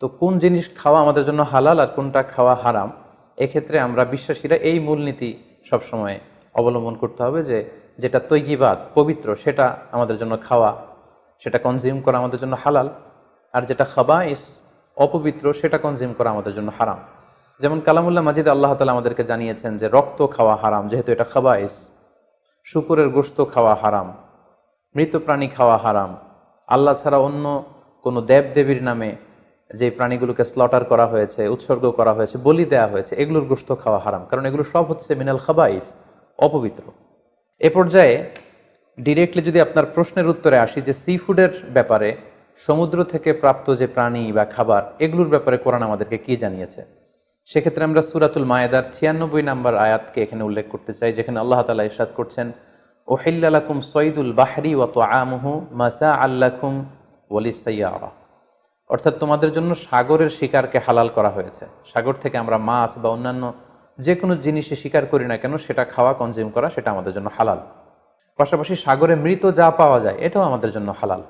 তো কোন জিনিস খাওয়া আমাদের জন্য হালাল আর কোনটা খাওয়া হারাম, এক্ষেত্রে আমরা বিশ্বাসীরা এই মূলনীতি সবসময় অবলম্বন করতে হবে যে যেটা তৈগিবাদ, পবিত্র, সেটা আমাদের জন্য খাওয়া, সেটা কনজিউম করা আমাদের জন্য হালাল, আর যেটা খাবাইস, অপবিত্র, সেটা কনজিউম করা আমাদের জন্য হারাম। যেমন কালামুল্লাহ মাজিদ আল্লাহ তালা আমাদেরকে জানিয়েছেন যে রক্ত খাওয়া হারাম, যেহেতু এটা খাবাইস, শুকুরের গোশত খাওয়া হারাম, মৃত প্রাণী খাওয়া হারাম, আল্লাহ ছাড়া অন্য কোনো দেবদেবীর নামে যে প্রাণীগুলোকে স্লটার করা হয়েছে, উৎসর্গ করা হয়েছে, বলি দেওয়া হয়েছে, এগুলোর গোস্ত খাওয়া হারাম। কারণ এগুলো সব হচ্ছে মিনাল খাবাইফ অপবিত্র। এ পর্যায়ে ডিরেক্টলি যদি আপনার প্রশ্নের উত্তরে আসি যে সি ফুডের ব্যাপারে সমুদ্র থেকে প্রাপ্ত যে প্রাণী বা খাবার, এগুলোর ব্যাপারে কোরআন আমাদেরকে কি জানিয়েছে? সেক্ষেত্রে আমরা সুরাতুল মায়েদার ছিয়ানব্বই নাম্বার আয়াতকে এখানে উল্লেখ করতে চাই, যেখানে আল্লাহ তালা ইরশাদ করছেন ওহিল্লাকুম সঈদুল বাহরি ওয়াত আমহু মাসা আল্লাকুম ওয়ালিসাইয়ারা অর্থাৎ তোমাদের জন্য সাগরের শিকারকে হালাল করা হয়েছে। সাগর থেকে আমরা মাছ বা অন্যান্য যে কোনো জিনিসে শিকার করি না কেন, সেটা খাওয়া কনজিউম করা, সেটা আমাদের জন্য হালাল। পাশাপাশি সাগরে মৃত যা পাওয়া যায়, এটাও আমাদের জন্য হালাল।